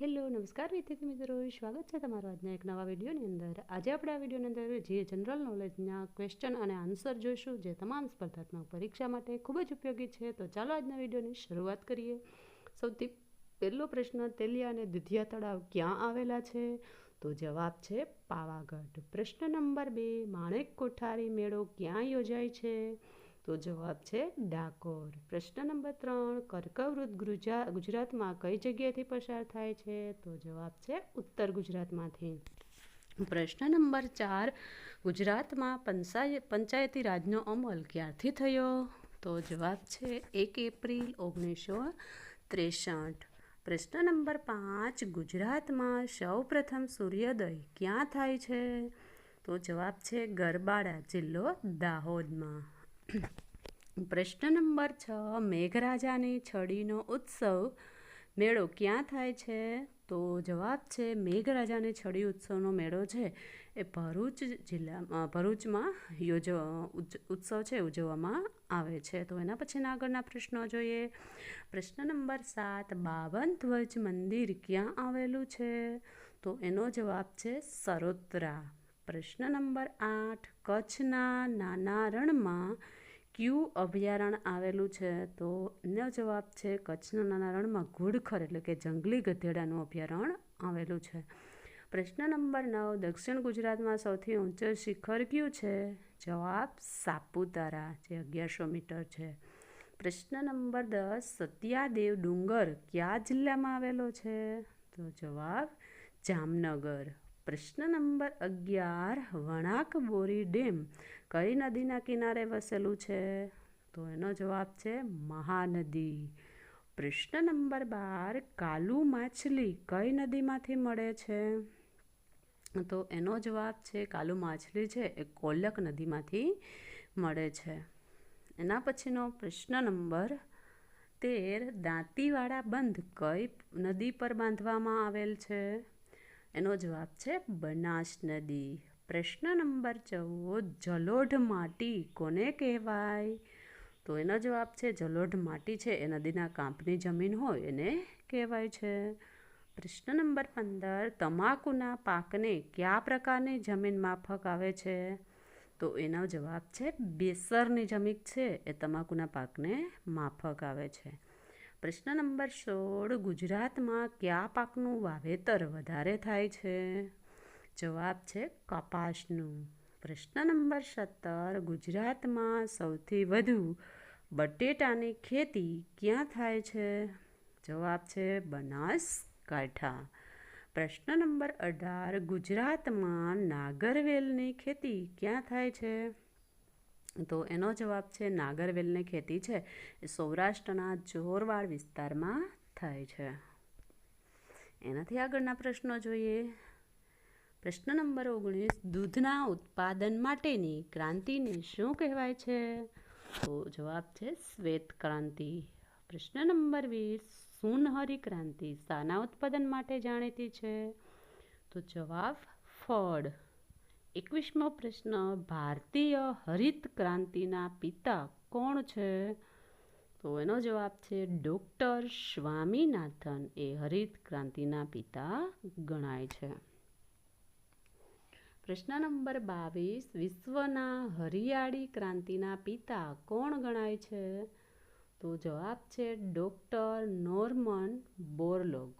Hello, નમસ્કાર વિદ્યાર્થી મિત્રો. સ્વાગત છે તમારું આજના એક નવા વિડીયોની અંદર. આજે આપણે આ વિડીયોની અંદર જે જનરલ નોલેજના ક્વેશ્ચન અને આન્સર જોઈશું, જે તમામ સ્પર્ધાત્મક પરીક્ષા માટે ખૂબ જ ઉપયોગી છે. તો ચાલો આજના વિડીયોની શરૂઆત કરીએ. સૌથી પહેલો પ્રશ્ન, તેલિયા અને દુધિયા તળાવ ક્યાં આવેલા છે? તો જવાબ છે પાવાગઢ. પ્રશ્ન નંબર બે, માણેક કોઠારી મેળો ક્યાં યોજાય છે? તો જવાબ છે ડાકોર. પ્રશ્ન નંબર ત્રણ, કર્કવૃત ગુજરાતમાં કઈ જગ્યાએથી પસાર થાય છે? તો જવાબ છે ઉત્તર ગુજરાતમાંથી. પ્રશ્ન નંબર ચાર, ગુજરાતમાં પંચાય પંચાયતી રાજનો અમલ ક્યારથી થયો? તો જવાબ છે એક એપ્રિલ ઓગણીસો ત્રેસઠ. પ્રશ્ન નંબર પાંચ, ગુજરાતમાં સૌ પ્રથમ સૂર્યોદય ક્યાં થાય છે? તો જવાબ છે ગરબાડા જિલ્લો દાહોદમાં. પ્રશ્ન નંબર છ, મેઘરાજાની છડીનો ઉત્સવ મેળો ક્યાં થાય છે? તો જવાબ છે, મેઘરાજાની છડી ઉત્સવનો મેળો છે. એ ભરૂચ જિલ્લામાં ભરૂચમાં યોજ ઉત્સવ છે, ઉજવવામાં આવે છે. તો એના પછીના આગળના પ્રશ્નો જોઈએ. પ્રશ્ન નંબર સાત, બાવન ધ્વજ મંદિર ક્યાં આવેલું છે? તો એનો જવાબ છે, સરોત્રા. પ્રશ્ન નંબર આઠ, કચ્છના નાના રણમાં ક્યુ અભયારણ્ય આવેલું છે તો એનો જવાબ છે કચ્છના નાના રણમાં ઘુડખર એટલે કે જંગલી ગધેડાનું અભયારણ્ય આવેલું છે. પ્રશ્ન નંબર નવ, દક્ષિણ ગુજરાતમાં સૌથી ઊંચો શિખર કયું છે? જવાબ સાપુતારા, જે અગિયારસો મીટર છે. પ્રશ્ન નંબર દસ, સત્યાદેવ ડુંગર કયા જિલ્લામાં આવેલો છે? તો જવાબ જામનગર. પ્રશ્ન નંબર અગિયાર, વણાક બોરી ડેમ કઈ નદીના કિનારે વસેલું છે? તો એનો જવાબ છે મહાનદી. પ્રશ્ન નંબર બાર, કાલુ માછલી કઈ નદીમાંથી મળે છે? તો એનો જવાબ છે કાલુ માછલી છે, એ કોલક નદીમાંથી મળે છે. એના પછીનો પ્રશ્ન નંબર તેર દાંતીવાળા બંધ કઈ નદી પર બાંધવામાં આવેલ છે? એનો જવાબ છે બનાસ નદી. પ્રશ્ન નંબર ચૌદ, જલોઢ માટી કોને કહેવાય? તો એનો જવાબ છે જલોઢ માટી છે, એ નદીના કાંપની જમીન હોય એને કહેવાય છે. પ્રશ્ન નંબર પંદર, તમાકુના પાકને કયા પ્રકારની જમીન માફક આવે છે? તો એનો જવાબ છે, બેસરની જમીન છે, એ તમાકુના પાકને માફક આવે છે. પ્રશ્ન નંબર સોળ, ગુજરાતમાં કયા પાકનું વાવેતર વધારે થાય છે? જવાબ છે કપાસનું. પ્રશ્ન નંબર સત્તર, ગુજરાતમાં સૌથી વધુ બટેટાની ખેતી ક્યાં થાય છે? જવાબ છે બનાસકાંઠા. પ્રશ્ન નંબર અઢાર, ગુજરાતમાં નાગરવેલની ખેતી ક્યાં થાય છે? તો એનો જવાબ છે, નાગરવેલની ખેતી છે, એ સૌરાષ્ટ્રના જોરવાડ વિસ્તારમાં થાય છે. એનાથી આગળના પ્રશ્નો જોઈએ. પ્રશ્ન નંબર ઓગણીસ, દૂધના ઉત્પાદન માટેની ક્રાંતિને શું કહેવાય છે? તો જવાબ છે, શ્વેત ક્રાંતિ. પ્રશ્ન નંબર વીસ, સુનહરી ક્રાંતિ શાના ઉત્પાદન માટે જાણીતી છે? તો જવાબ, ફળ. એકવીસમો પ્રશ્ન, ભારતીય હરિત ક્રાંતિના પિતા કોણ છે? તો એનો જવાબ છે, ડૉક્ટર સ્વામીનાથન. એ હરિત ક્રાંતિના પિતા ગણાય છે. પ્રશ્ન નંબર બાવીસ, વિશ્વના હરિયાળી ક્રાંતિના પિતા કોણ ગણાય છે? તો જવાબ છે, ડૉક્ટર નોર્મન બોરલોગ.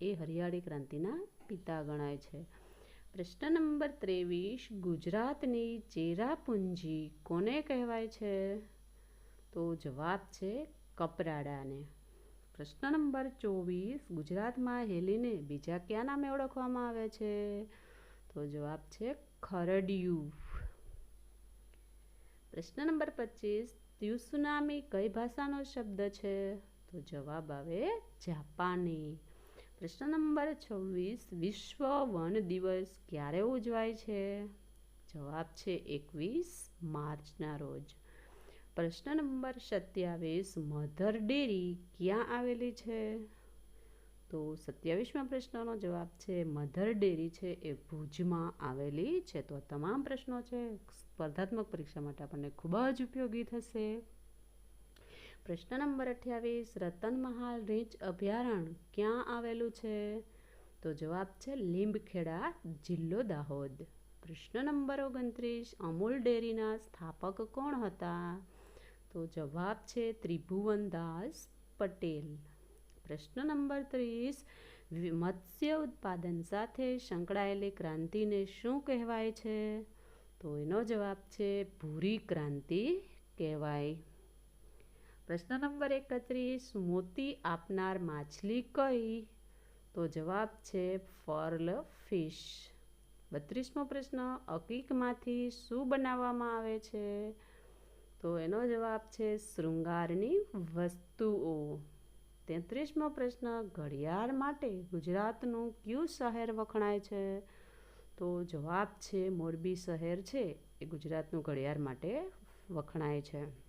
એ હરિયાળી ક્રાંતિના પિતા ગણાય છે. પ્રશ્ન નંબર ત્રેવીસ, ગુજરાતની ચેરાપુંજી કોને કહેવાય છે? તો જવાબ છે કપરાડાને. પ્રશ્ન નંબર ચોવીસ, ગુજરાતમાં હેલીને બીજા કયા નામે ઓળખવામાં આવે છે? તો જવાબ છે ખરડિયું. પ્રશ્ન નંબર પચીસ, ત્યુસુનામી કઈ ભાષાનો શબ્દ છે? તો જવાબ આવે જાપાની. પ્રશ્ન નંબર છવ્વીસ, વિશ્વ વન દિવસ ક્યારે ઉજવાય છે? જવાબ છે એકવીસ માર્ચના રોજ. પ્રશ્ન નંબર સત્યાવીસ, મધર ડેરી ક્યાં આવેલી છે? તો સત્યાવીસમાં પ્રશ્નનો જવાબ છે, મધર ડેરી છે એ ભુજમાં આવેલી છે. તો તમામ પ્રશ્નો છે. સ્પર્ધાત્મક પરીક્ષા માટે આપણને ખૂબ જ ઉપયોગી થશે. પ્રશ્ન નંબર અઠ્યાવીસ રતનમહાલ રીંચ અભયારણ્ય ક્યાં આવેલું છે? તો જવાબ છે લીંબખેડા જિલ્લો દાહોદ. પ્રશ્ન નંબર ઓગણત્રીસ, અમૂલ ડેરીના સ્થાપક કોણ હતા? તો જવાબ છે ત્રિભુવનદાસ પટેલ. પ્રશ્ન નંબર ત્રીસ મત્સ્ય ઉત્પાદન સાથે સંકળાયેલી ક્રાંતિને શું કહેવાય છે? તો એનો જવાબ છે ભૂરી ક્રાંતિ કહેવાય. પ્રશ્ન નંબર એકત્રીસ, મોતી આપનાર માછલી કઈ? તો જવાબ છે ફર્લ ફિશ. બત્રીસમો પ્રશ્ન અકીકમાંથી શું બનાવવામાં આવે છે? તો એનો જવાબ છે શૃંગારની વસ્તુઓ. તેત્રીસમો પ્રશ્ન, ઘડિયાળ માટે ગુજરાતનું કયું શહેર વખણાય છે? તો જવાબ છે મોરબી શહેર છે. એ ગુજરાતનું ઘડિયાળ માટે વખણાય છે.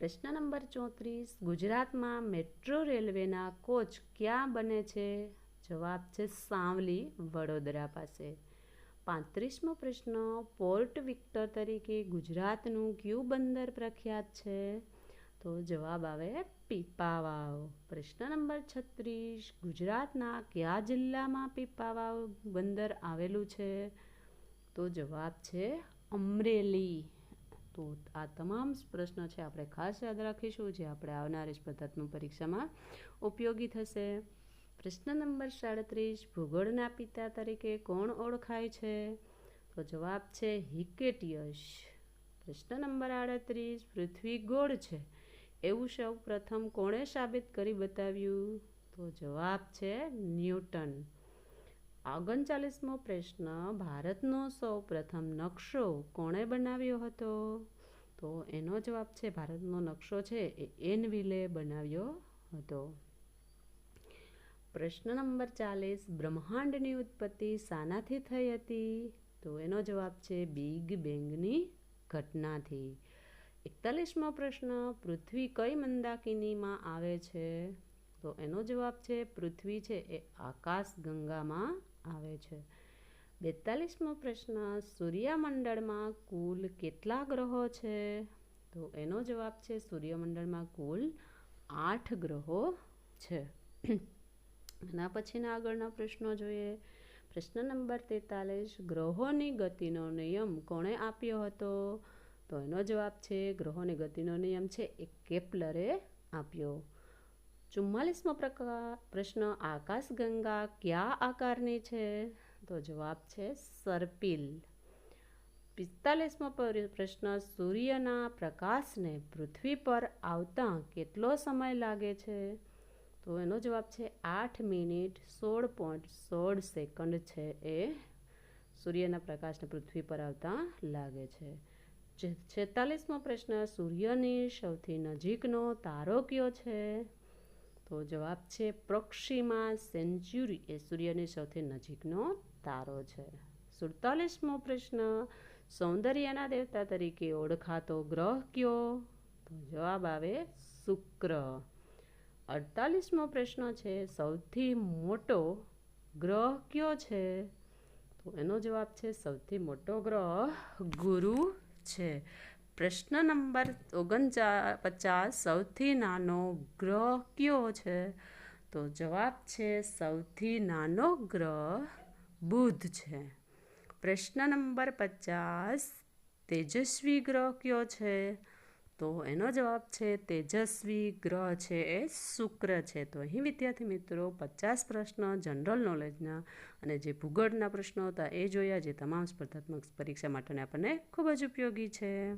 પ્રશ્ન નંબર ચોત્રીસ, ગુજરાતમાં મેટ્રો રેલવેના કોચ ક્યાં બને છે? જવાબ છે સાવલી, વડોદરા પાસે. પાંત્રીસમો પ્રશ્ન, પોર્ટ વિક્ટર તરીકે ગુજરાતનું કયું બંદર પ્રખ્યાત છે? તો જવાબ આવે પીપાવાવ. પ્રશ્ન નંબર છત્રીસ, ગુજરાતના કયા જિલ્લામાં પીપાવાવ બંદર આવેલું છે? તો જવાબ છે અમરેલી. તો આ તમામ પ્રશ્નો છે આપણે ખાસ યાદ રાખીશું, જે આપણે આવનારી સ્પર્ધાત્મક પરીક્ષામાં ઉપયોગી થશે. પ્રશ્ન નંબર સાડત્રીસ, ભૂગોળના પિતા તરીકે કોણ ઓળખાય છે? તો જવાબ છે હિકેટિયસ. પ્રશ્ન નંબર આડત્રીસ, પૃથ્વી ગોળ છે. એવું સૌ પ્રથમ કોણે સાબિત કરી બતાવ્યું? તો જવાબ છે ન્યૂટન. ઓગણચાલીસમો પ્રશ્ન, ભારતનો સૌ પ્રથમ નકશો કોણે બનાવ્યો હતો? તો એનો જવાબ છે, ભારતનો નકશો છે એ એન વિલે બનાવ્યો હતો. પ્રશ્ન નંબર ચાલીસ, બ્રહ્માંડની ઉત્પત્તિ શાનાથી થઈ હતી? તો એનો જવાબ છે, બિગ બેંગની ઘટનાથી. એકતાલીસમો પ્રશ્ન, પૃથ્વી કઈ મંદાકિનીમાં આવે છે? તો એનો જવાબ છે, પૃથ્વી છે એ આકાશ ગંગામાં આવે છે. બેતાલીસમો પ્રશ્ન, સૂર્યમંડળમાં કુલ કેટલા ગ્રહો છે? તો એનો જવાબ છે, સૂર્યમંડળમાં કુલ આઠ ગ્રહો છે. એના પછીના આગળના પ્રશ્નો જોઈએ. પ્રશ્ન નંબર તેતાલીસ, ગ્રહોની ગતિનો નિયમ કોણે આપ્યો હતો? તો એનો જવાબ છે, ગ્રહોની ગતિનો નિયમ છે, એ કેપ્લરે આપ્યો. ચુમ્માલીસમો પ્રકાર પ્રશ્ન આકાશગંગા કયા આકારની છે? તો જવાબ છે, સર્પિલ. પિસ્તાલીસમો પ્રશ્ન, સૂર્યના પ્રકાશને પૃથ્વી પર આવતા કેટલો સમય લાગે છે? તો એનો જવાબ છે, આઠ મિનિટ સોળ પોઈન્ટ સોળ સેકન્ડ છે એ સૂર્યના પ્રકાશને પૃથ્વી પર આવતા લાગે છે. છેતાલીસમો પ્રશ્ન, સૂર્યની સૌથી નજીકનો તારો કયો છે? તો જવાબ છે, પ્રોક્સિમા સેન્ચ્યુરી એ સૂર્યની સૌથી નજીકનો તારો છે. સુડતાલીસમો પ્રશ્ન, સૌંદર્યના દેવતા તરીકે ઓળખાતો ગ્રહ કયો? તો જવાબ આવે, શુક્ર. અડતાલીસમો પ્રશ્ન છે, સૌથી મોટો ગ્રહ કયો છે? તો એનો જવાબ છે, સૌથી મોટો ગ્રહ ગુરુ છે. પ્રશ્ન નંબર ઓગણચા પચાસ સૌથી નાનો ગ્રહ કયો છે? તો જવાબ છે, સૌથી નાનો ગ્રહ બુધ છે. પ્રશ્ન નંબર પચાસ, તેજસ્વી ગ્રહ કયો છે? તો એનો જવાબ છે, તેજસ્વી ગ્રહ છે, એ શુક્ર છે. તો અહીં વિદ્યાર્થી મિત્રો, પચાસ પ્રશ્ન જનરલ નોલેજના અને જે ભૂગોળના પ્રશ્નો હતા એ જોયા, જે તમામ સ્પર્ધાત્મક પરીક્ષા માટેને આપણને ખૂબ જ ઉપયોગી છે.